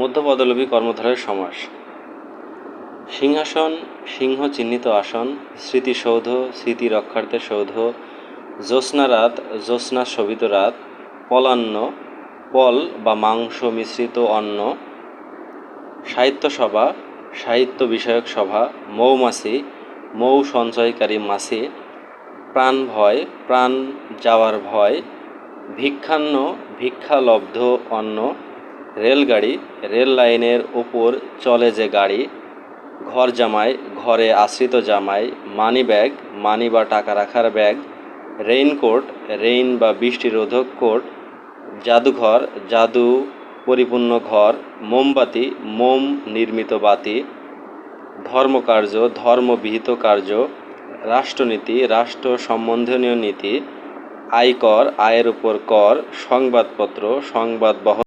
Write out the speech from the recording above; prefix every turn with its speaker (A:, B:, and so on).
A: মধ্যপদলোপী কর্মধারয় সমাস। সিংহাসন সিংহ চিহ্নিত আসন, স্মৃতিসৌধ স্মৃতি রক্ষার্থে সৌধ জ্যোৎস্না রাত জ্যোৎস্না শোভিত রাত, পলান্ন, পল বা মাংস মিশ্রিত অন্ন সাহিত্য সভা সাহিত্য বিষয়ক সভা, মৌমাছি, মৌ সঞ্চয়কারী মাছি, প্রাণ ভয়, প্রাণ যাওয়ার ভয়, ভিক্ষান্ন, ভিক্ষালব্ধ অন্ন রেলগাড়ি রেল লাইনের ওপর চলে যে গাড়ি, ঘর জামাই, ঘরে আশ্রিত জামাই, মানি ব্যাগ, মানি বা টাকা রাখার ব্যাগ রেইনকোট রেইন বা বৃষ্টিরোধক কোট, জাদুঘর, জাদু পরিপূর্ণ ঘর, মোমবাতি, মোম নির্মিত বাতি, ধর্মকার্য, ধর্মবিহিত কার্য, রাষ্ট্রনীতি, রাষ্ট্র সম্বন্ধনীয় নীতি, আয়কর, আয়ের উপর কর, সংবাদপত্র, সংবাদ বহন